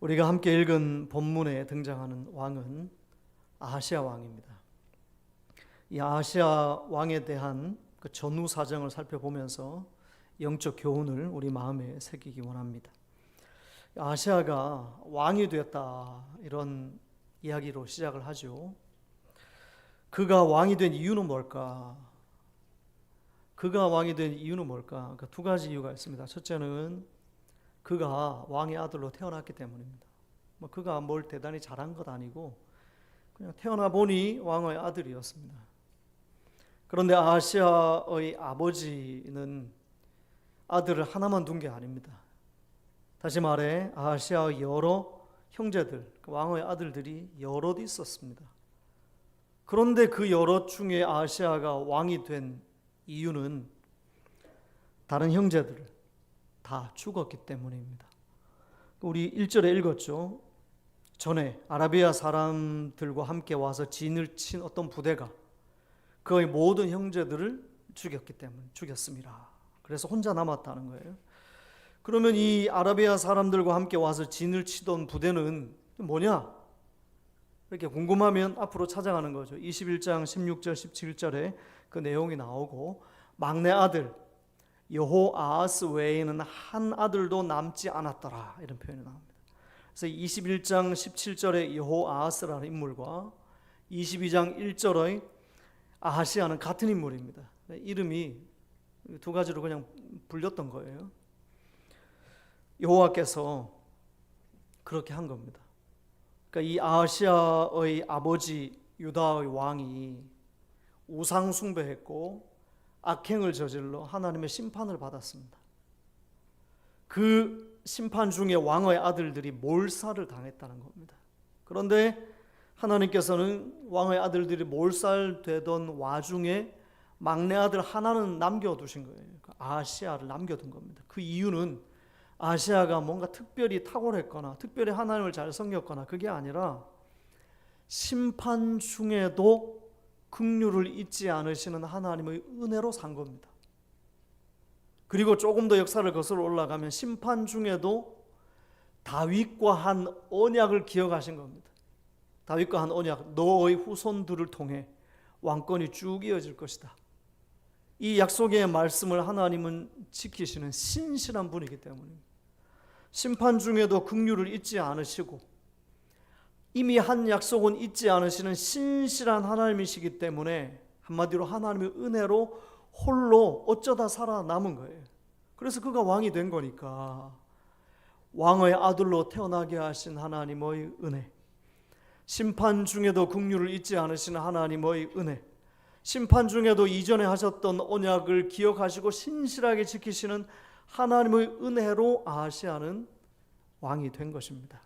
우리가 함께 읽은 본문에 등장하는 왕은 아하시아 왕입니다. 이 아하시아 왕에 대한 그 전후 사정을 살펴보면서 영적 교훈을 우리 마음에 새기기 원합니다. 아시아가 왕이 되었다 이런 이야기로 시작을 하죠. 그가 왕이 된 이유는 뭘까? 그가 왕이 된 이유는 뭘까? 그두 가지 이유가 있습니다. 첫째는 그가 왕의 아들로 태어났기 때문입니다. 뭐 그가 뭘 대단히 잘한 것 아니고 그냥 태어나 보니 왕의 아들이었습니다. 그런데 아시아의 아버지는 아들을 하나만 둔 게 아닙니다. 다시 말해 아시아의 여러 형제들, 그 왕의 아들들이 여럿 있었습니다. 그런데 그 여럿 중에 아시아가 왕이 된 이유는 다른 형제들 다 죽었기 때문입니다. 우리 1절에 읽었죠. 전에 아라비아 사람들과 함께 와서 진을 친 어떤 부대가 그의 모든 형제들을 죽였기 때문에 죽였습니다. 그래서 혼자 남았다는 거예요. 그러면 이 아라비아 사람들과 함께 와서 진을 치던 부대는 뭐냐? 이렇게 궁금하면 앞으로 찾아가는 거죠. 21장 16절 17절에 그 내용이 나오고 막내 아들 여호아하스 외에는 한 아들도 남지 않았더라 이런 표현이 나옵니다. 그래서 21장 17절의 여호아하스라는 인물과 22장 1절의 아하시아는 같은 인물입니다. 이름이 두 가지로 그냥 불렸던 거예요. 여호와께서 그렇게 한 겁니다. 그러니까 이 아하시아의 아버지 유다의 왕이 우상 숭배했고 악행을 저질러 하나님의 심판을 받았습니다. 그 심판 중에 왕의 아들들이 몰살을 당했다는 겁니다. 그런데 하나님께서는 왕의 아들들이 몰살되던 와중에 막내 아들 하나는 남겨두신 거예요. 그 아시아를 남겨둔 겁니다. 그 이유는 아시아가 뭔가 특별히 탁월했거나 특별히 하나님을 잘 섬겼거나 그게 아니라 심판 중에도 긍휼을 잊지 않으시는 하나님의 은혜로 산 겁니다. 그리고 조금 더 역사를 거슬러 올라가면 심판 중에도 다윗과 한 언약을 기억하신 겁니다. 다윗과 한 언약, 너의 후손들을 통해 왕권이 쭉 이어질 것이다. 이 약속의 말씀을 하나님은 지키시는 신실한 분이기 때문입니다. 심판 중에도 긍휼을 잊지 않으시고 이미 한 약속은 잊지 않으시는 신실한 하나님이시기 때문에 한마디로 하나님의 은혜로 홀로 어쩌다 살아남은 거예요. 그래서 그가 왕이 된 거니까 왕의 아들로 태어나게 하신 하나님의 은혜. 심판 중에도 긍휼을 잊지 않으시는 하나님의 은혜. 심판 중에도 이전에 하셨던 언약을 기억하시고 신실하게 지키시는 하나님의 은혜로 아시아는 왕이 된 것입니다.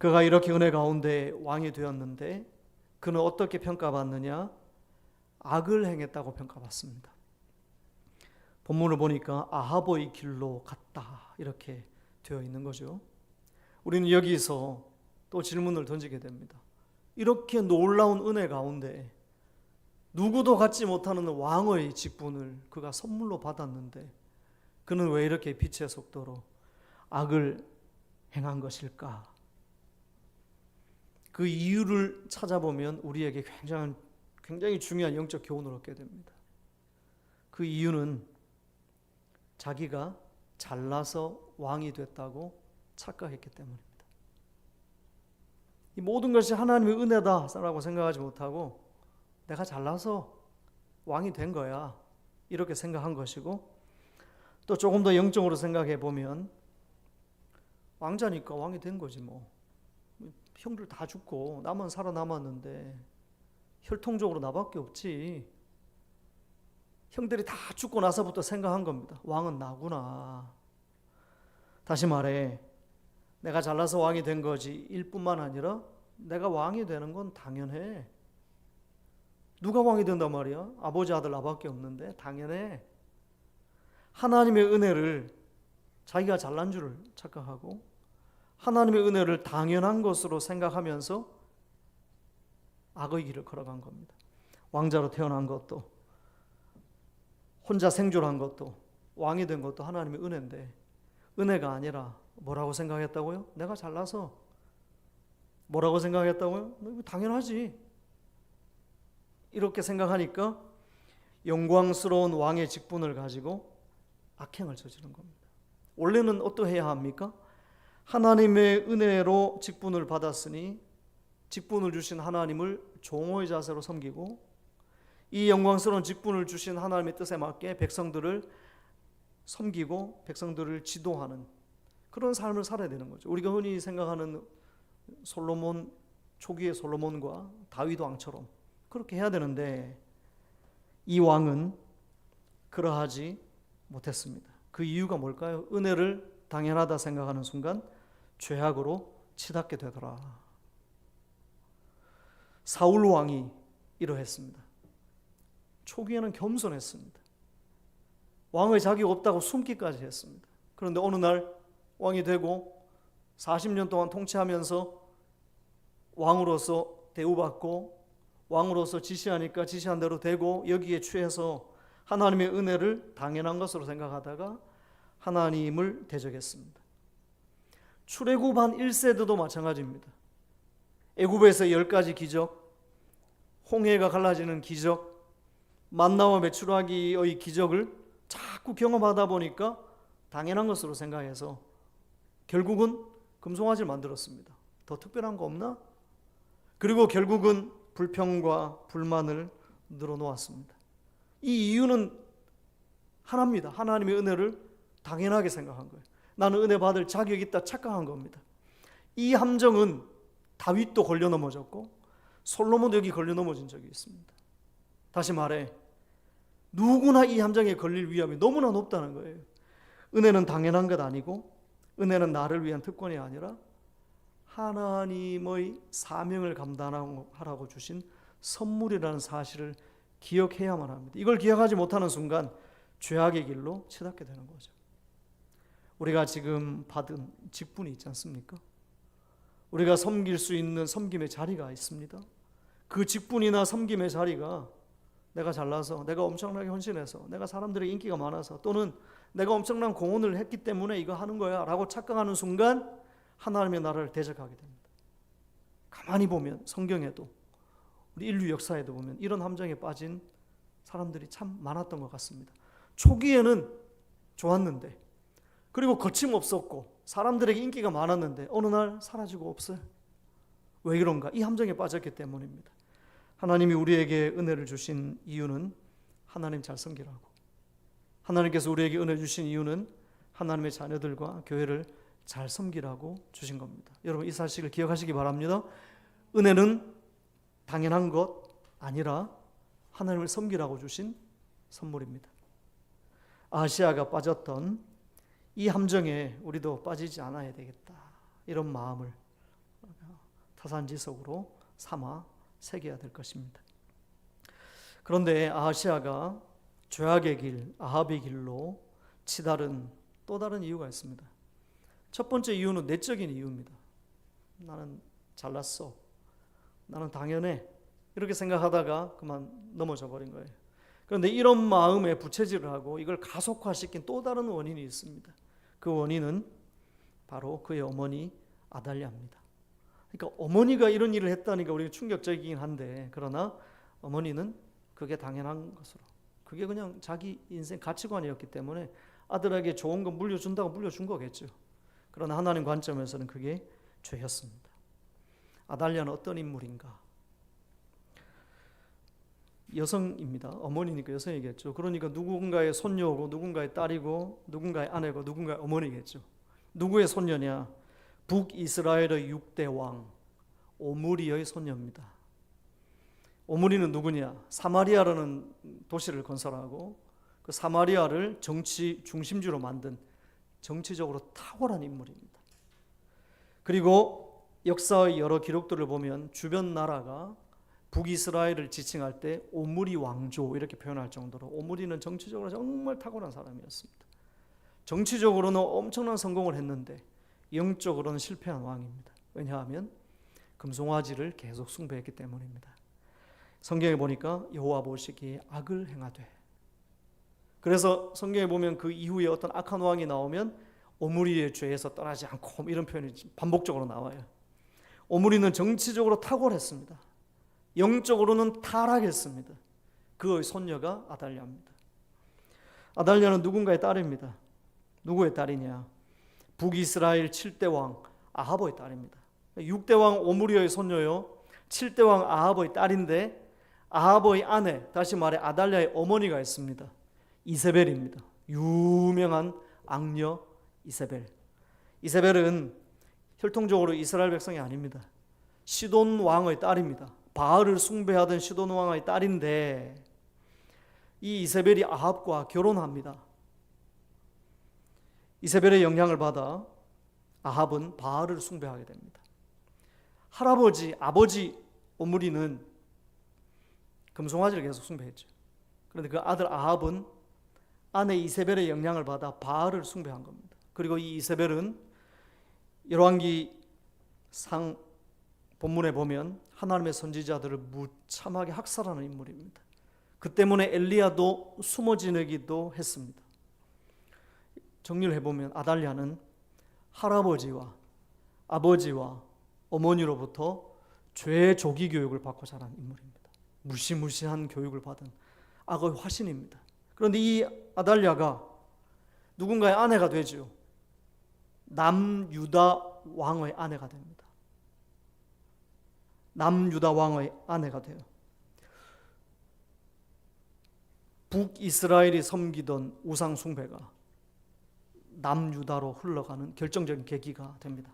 그가 이렇게 은혜 가운데 왕이 되었는데 그는 어떻게 평가받느냐? 악을 행했다고 평가받습니다. 본문을 보니까 아하보의 길로 갔다 이렇게 되어 있는 거죠. 우리는 여기서 또 질문을 던지게 됩니다. 이렇게 놀라운 은혜 가운데 누구도 갖지 못하는 왕의 직분을 그가 선물로 받았는데 그는 왜 이렇게 빛의 속도로 악을 행한 것일까? 그 이유를 찾아보면 우리에게 굉장히, 굉장히 중요한 영적 교훈을 얻게 됩니다. 그 이유는 자기가 잘나서 왕이 됐다고 착각했기 때문입니다. 이 모든 것이 하나님의 은혜다라고 생각하지 못하고 내가 잘나서 왕이 된 거야. 이렇게 생각한 것이고 또 조금 더 영적으로 생각해 보면 왕자니까 왕이 된 거지 뭐. 형들 다 죽고 나만 살아남았는데 혈통적으로 나밖에 없지. 형들이 다 죽고 나서부터 생각한 겁니다. 왕은 나구나. 다시 말해 내가 잘나서 왕이 된 거지 일뿐만 아니라 내가 왕이 되는 건 당연해. 누가 왕이 된단 말이야? 아버지 아들 나밖에 없는데 당연해. 하나님의 은혜를 자기가 잘난 줄을 착각하고 하나님의 은혜를 당연한 것으로 생각하면서 악의 길을 걸어간 겁니다. 왕자로 태어난 것도 혼자 생존한 것도 왕이 된 것도 하나님의 은혜인데 은혜가 아니라 뭐라고 생각했다고요? 내가 잘나서 뭐라고 생각했다고요? 당연하지. 이렇게 생각하니까 영광스러운 왕의 직분을 가지고 악행을 저지른 겁니다. 원래는 어떠해야 합니까? 하나님의 은혜로 직분을 받았으니 직분을 주신 하나님을 종호의 자세로 섬기고 이 영광스러운 직분을 주신 하나님의 뜻에 맞게 백성들을 섬기고 백성들을 지도하는 그런 삶을 살아야 되는 거죠. 우리가 흔히 생각하는 솔로몬 초기의 솔로몬과 다윗 왕처럼 그렇게 해야 되는데 이 왕은 그러하지 못했습니다. 그 이유가 뭘까요? 은혜를 당연하다 생각하는 순간 죄악으로 치닫게 되더라. 사울 왕이 이러했습니다. 초기에는 겸손했습니다. 왕의 자격 없다고 숨기까지 했습니다. 그런데 어느 날 왕이 되고 40년 동안 통치하면서 왕으로서 대우받고 왕으로서 지시하니까 지시한 대로 되고 여기에 취해서 하나님의 은혜를 당연한 것으로 생각하다가 하나님을 대적했습니다. 출애굽 한 1세대도 마찬가지입니다. 애굽에서 열 가지 기적, 홍해가 갈라지는 기적, 만나와 메추라기의 기적을 자꾸 경험하다 보니까 당연한 것으로 생각해서 결국은 금송아지를 만들었습니다. 더 특별한 거 없나? 그리고 결국은 불평과 불만을 늘어놓았습니다. 이 이유는 하나입니다. 하나님의 은혜를 당연하게 생각한 거예요. 나는 은혜 받을 자격이 있다 착각한 겁니다. 이 함정은 다윗도 걸려 넘어졌고 솔로몬도 여기 걸려 넘어진 적이 있습니다. 다시 말해 누구나 이 함정에 걸릴 위험이 너무나 높다는 거예요. 은혜는 당연한 것 아니고 은혜는 나를 위한 특권이 아니라 하나님의 사명을 감당하라고 주신 선물이라는 사실을 기억해야만 합니다. 이걸 기억하지 못하는 순간 죄악의 길로 치닫게 되는 거죠. 우리가 지금 받은 직분이 있지 않습니까? 우리가 섬길 수 있는 섬김의 자리가 있습니다. 그 직분이나 섬김의 자리가 내가 잘나서, 내가 엄청나게 헌신해서, 내가 사람들의 인기가 많아서, 또는 내가 엄청난 공헌을 했기 때문에 이거 하는 거야 라고 착각하는 순간 하나님의 나라를 대적하게 됩니다. 가만히 보면 성경에도 우리 인류 역사에도 보면 이런 함정에 빠진 사람들이 참 많았던 것 같습니다. 초기에는 좋았는데 그리고 거침없었고 사람들에게 인기가 많았는데 어느 날 사라지고 없어요. 왜 그런가? 이 함정에 빠졌기 때문입니다. 하나님이 우리에게 은혜를 주신 이유는 하나님 잘 섬기라고. 하나님께서 우리에게 은혜 주신 이유는 하나님의 자녀들과 교회를 잘 섬기라고 주신 겁니다. 여러분 이 사실을 기억하시기 바랍니다. 은혜는 당연한 것 아니라 하나님을 섬기라고 주신 선물입니다. 아시아가 빠졌던 이 함정에 우리도 빠지지 않아야 되겠다. 이런 마음을 타산지석으로 삼아 새겨야 될 것입니다. 그런데 아시아가 죄악의 길, 아합의 길로 치다른 또 다른 이유가 있습니다. 첫 번째 이유는 내적인 이유입니다. 나는 잘났어. 나는 당연해. 이렇게 생각하다가 그만 넘어져 버린 거예요. 그런데 이런 마음에 부채질을 하고 이걸 가속화시킨 또 다른 원인이 있습니다. 그 원인은 바로 그의 어머니 아달랴입니다. 그러니까 어머니가 이런 일을 했다니까 우리가 충격적이긴 한데 그러나 어머니는 그게 당연한 것으로 그게 그냥 자기 인생 가치관이었기 때문에 아들에게 좋은 거 물려준다고 물려준 거겠죠. 그러나 하나님 관점에서는 그게 죄였습니다. 아달랴는 어떤 인물인가? 여성입니다. 어머니니까 여성이겠죠. 그러니까 누군가의 손녀고 누군가의 딸이고 누군가의 아내고 누군가의 어머니겠죠. 누구의 손녀냐? 북이스라엘의 6대 왕 오므리의 손녀입니다. 오므리는 누구냐? 사마리아라는 도시를 건설하고 그 사마리아를 정치 중심지로 만든 정치적으로 탁월한 인물입니다. 그리고 역사의 여러 기록들을 보면 주변 나라가 북이스라엘을 지칭할 때 오므리 왕조 이렇게 표현할 정도로 오므리는 정치적으로 정말 탁월한 사람이었습니다. 정치적으로는 엄청난 성공을 했는데 영적으로는 실패한 왕입니다. 왜냐하면 금송아지를 계속 숭배했기 때문입니다. 성경에 보니까 여호와 보시기에 악을 행하되 그래서 성경에 보면 그 이후에 어떤 악한 왕이 나오면 오므리의 죄에서 떠나지 않고 뭐 이런 표현이 반복적으로 나와요. 오므리는 정치적으로 탁월했습니다. 영적으로는 타락했습니다. 그의 손녀가 아달랴입니다. 아달랴는 누군가의 딸입니다. 누구의 딸이냐? 북이스라엘 7대 왕 아하보의 딸입니다. 6대 왕 오므리의 손녀요. 7대 왕 아하보의 딸인데 아하보의 아내, 다시 말해 아달랴의 어머니가 있습니다. 이세벨입니다. 유명한 악녀 이세벨. 이세벨은 혈통적으로 이스라엘 백성이 아닙니다. 시돈 왕의 딸입니다. 바알을 숭배하던 시돈 왕의 딸인데 이 이세벨이 아합과 결혼합니다. 이세벨의 영향을 받아 아합은 바알을 숭배하게 됩니다. 할아버지, 아버지 오므리는 금송아지를 계속 숭배했죠. 그런데 그 아들 아합은 아내 이세벨의 영향을 받아 바알을 숭배한 겁니다. 그리고 이 이세벨은 열왕기 상 본문에 보면 하나님의 선지자들을 무참하게 학살하는 인물입니다. 그 때문에 엘리야도 숨어 지내기도 했습니다. 정리를 해보면 아달랴는 할아버지와 아버지와 어머니로부터 죄 조기 교육을 받고 자란 인물입니다. 무시무시한 교육을 받은 악의 화신입니다. 그런데 이 아달랴가 누군가의 아내가 되죠. 남유다 왕의 아내가 됩니다. 남유다 왕의 아내가 돼요. 북이스라엘이 섬기던 우상 숭배가 남유다로 흘러가는 결정적인 계기가 됩니다.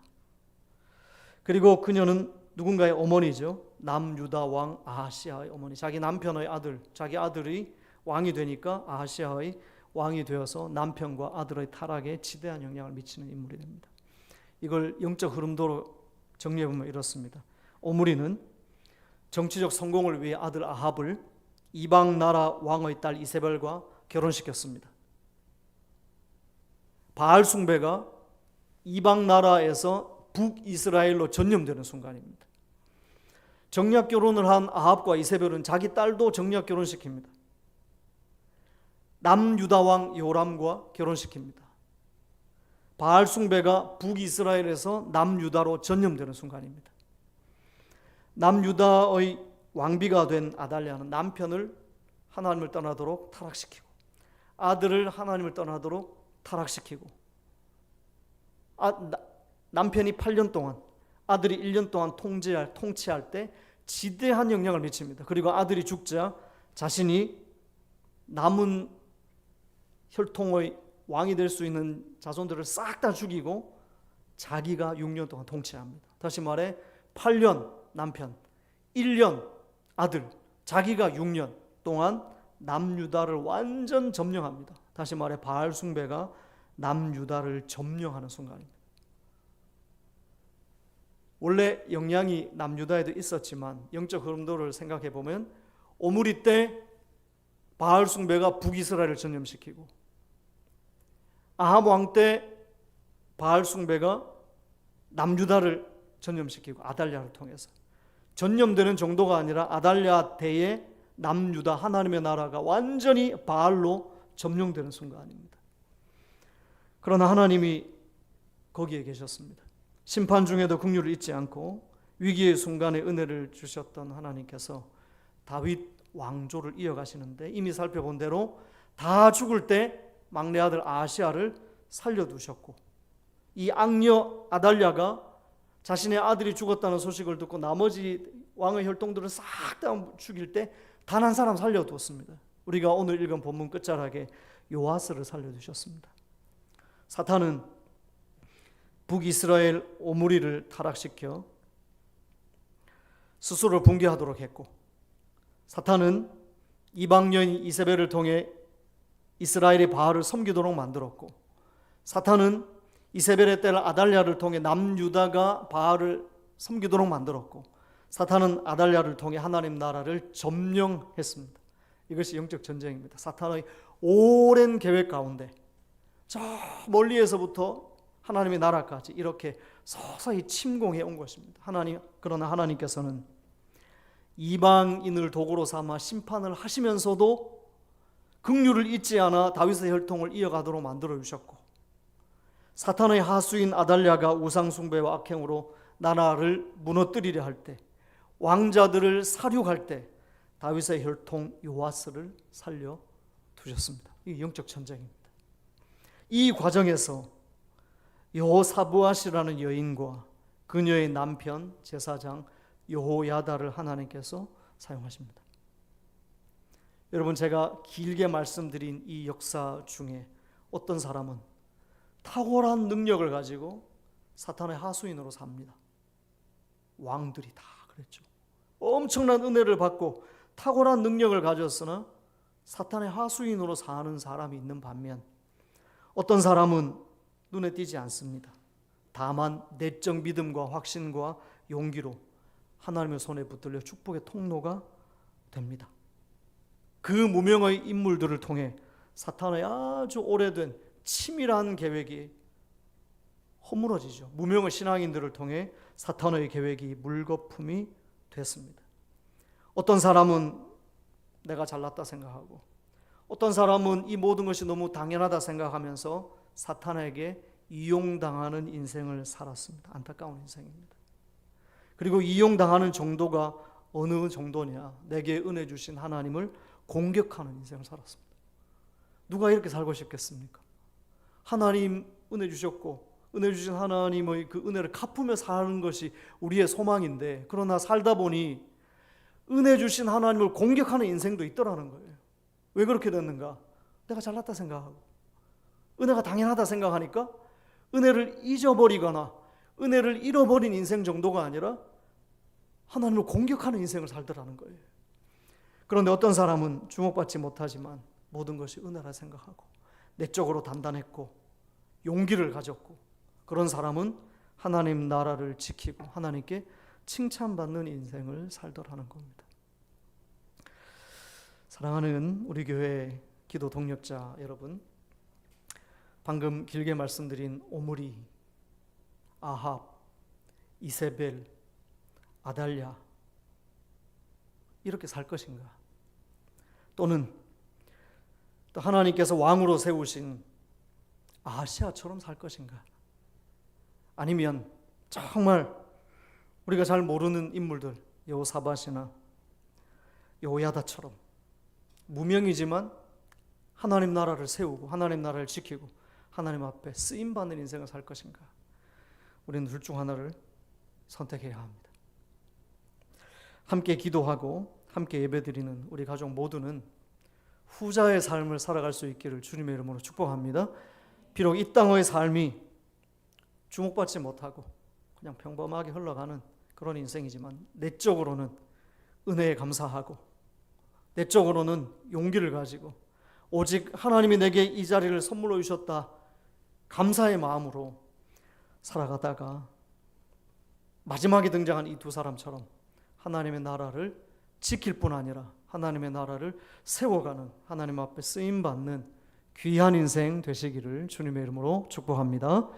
그리고 그녀는 누군가의 어머니죠. 남유다 왕 아하시아의 어머니. 자기 남편의 아들, 자기 아들이 왕이 되니까 아하시아의 왕이 되어서 남편과 아들의 타락에 지대한 영향을 미치는 인물이 됩니다. 이걸 영적 흐름도로 정리해 보면 이렇습니다. 오므리는 정치적 성공을 위해 아들 아합을 이방 나라 왕의 딸 이세벨과 결혼시켰습니다. 바알 숭배가 이방 나라에서 북이스라엘로 전염되는 순간입니다. 정략 결혼을 한 아합과 이세벨은 자기 딸도 정략 결혼시킵니다. 남유다 왕 요람과 결혼시킵니다. 바알 숭배가 북이스라엘에서 남유다로 전염되는 순간입니다. 남유다의 왕비가 된 아달랴는 남편을 하나님을 떠나도록 타락시키고 아들을 하나님을 떠나도록 타락시키고 아, 나, 남편이 8년 동안 아들이 1년 동안 통제할 통치할 때 지대한 영향을 미칩니다. 그리고 아들이 죽자 자신이 남은 혈통의 왕이 될 수 있는 자손들을 싹 다 죽이고 자기가 6년 동안 통치합니다. 다시 말해 8년 남편, 1년 아들, 자기가 6년 동안 남유다를 완전 점령합니다. 다시 말해 바알 숭배가 남유다를 점령하는 순간입니다. 원래 영향이 남유다에도 있었지만 영적 흐름도를 생각해 보면 오므리 때 바알 숭배가 북이스라엘을 전염시키고 아합 왕 때 바알 숭배가 남유다를 전염시키고 아달랴를 통해서 전염되는 정도가 아니라 아달랴 때에 남유다 하나님의 나라가 완전히 바알로 점령되는 순간입니다. 그러나 하나님이 거기에 계셨습니다. 심판 중에도 긍휼을 잊지 않고 위기의 순간에 은혜를 주셨던 하나님께서 다윗 왕조를 이어가시는데 이미 살펴본 대로 다 죽을 때 막내 아들 아시아를 살려두셨고 이 악녀 아달랴가 자신의 아들이 죽었다는 소식을 듣고 나머지 왕의 혈통들을 싹 다 죽일 때 단 한 사람 살려두었습니다. 우리가 오늘 읽은 본문 끝자락에 요아스를 살려두셨습니다. 사탄은 북이스라엘 오므리를 타락시켜 스스로 붕괴하도록 했고 사탄은 이방 여인 이세벨을 통해 이스라엘의 바알을 섬기도록 만들었고 사탄은 이세벨의 딸 아달랴를 통해 남유다가 바알을 섬기도록 만들었고 사탄은 아달랴를 통해 하나님 나라를 점령했습니다. 이것이 영적 전쟁입니다. 사탄의 오랜 계획 가운데 저 멀리에서부터 하나님의 나라까지 이렇게 서서히 침공해 온 것입니다. 하나님 그러나 하나님께서는 이방인을 도구로 삼아 심판을 하시면서도 긍휼을 잊지 않아 다윗의 혈통을 이어가도록 만들어 주셨고 사탄의 하수인 아달랴가 우상 숭배와 악행으로 나라를 무너뜨리려 할 때 왕자들을 사륙할 때 다윗의 혈통 요아스를 살려 두셨습니다. 이 영적 전쟁입니다. 이 과정에서 여호사부아시라는 여인과 그녀의 남편 제사장 여호야다를 하나님께서 사용하십니다. 여러분 제가 길게 말씀드린 이 역사 중에 어떤 사람은 탁월한 능력을 가지고 사탄의 하수인으로 삽니다. 왕들이 다 그랬죠. 엄청난 은혜를 받고 탁월한 능력을 가졌으나 사탄의 하수인으로 사는 사람이 있는 반면 어떤 사람은 눈에 띄지 않습니다. 다만 내적 믿음과 확신과 용기로 하나님의 손에 붙들려 축복의 통로가 됩니다. 그 무명의 인물들을 통해 사탄의 아주 오래된 치밀한 계획이 허물어지죠. 무명의 신앙인들을 통해 사탄의 계획이 물거품이 됐습니다. 어떤 사람은 내가 잘났다 생각하고 어떤 사람은 이 모든 것이 너무 당연하다 생각하면서 사탄에게 이용당하는 인생을 살았습니다. 안타까운 인생입니다. 그리고 이용당하는 정도가 어느 정도냐? 내게 은혜 주신 하나님을 공격하는 인생을 살았습니다. 누가 이렇게 살고 싶겠습니까? 하나님 은혜 주셨고 은혜 주신 하나님의 그 은혜를 갚으며 사는 것이 우리의 소망인데 그러나 살다 보니 은혜 주신 하나님을 공격하는 인생도 있더라는 거예요. 왜 그렇게 됐는가? 내가 잘났다 생각하고 은혜가 당연하다 생각하니까 은혜를 잊어버리거나 은혜를 잃어버린 인생 정도가 아니라 하나님을 공격하는 인생을 살더라는 거예요. 그런데 어떤 사람은 주목받지 못하지만 모든 것이 은혜라 생각하고 내적으로 단단했고 용기를 가졌고 그런 사람은 하나님 나라를 지키고 하나님께 칭찬받는 인생을 살더라는 겁니다. 사랑하는 우리 교회 기도 동력자 여러분, 방금 길게 말씀드린 오므리, 아합, 이세벨, 아달랴 이렇게 살 것인가? 또는 또 하나님께서 왕으로 세우신 아시아처럼 살 것인가? 아니면 정말 우리가 잘 모르는 인물들 여호사밧이나 여호야다처럼 무명이지만 하나님 나라를 세우고 하나님 나라를 지키고 하나님 앞에 쓰임 받는 인생을 살 것인가? 우리는 둘 중 하나를 선택해야 합니다. 함께 기도하고 함께 예배드리는 우리 가족 모두는 후자의 삶을 살아갈 수 있기를 주님의 이름으로 축복합니다. 비록 이 땅의 삶이 주목받지 못하고 그냥 평범하게 흘러가는 그런 인생이지만 내적으로는 은혜에 감사하고 내적으로는 용기를 가지고 오직 하나님이 내게 이 자리를 선물로 주셨다 감사의 마음으로 살아가다가 마지막에 등장한 이 두 사람처럼 하나님의 나라를 지킬 뿐 아니라 하나님의 나라를 세워가는 하나님 앞에 쓰임 받는 귀한 인생 되시기를 주님의 이름으로 축복합니다.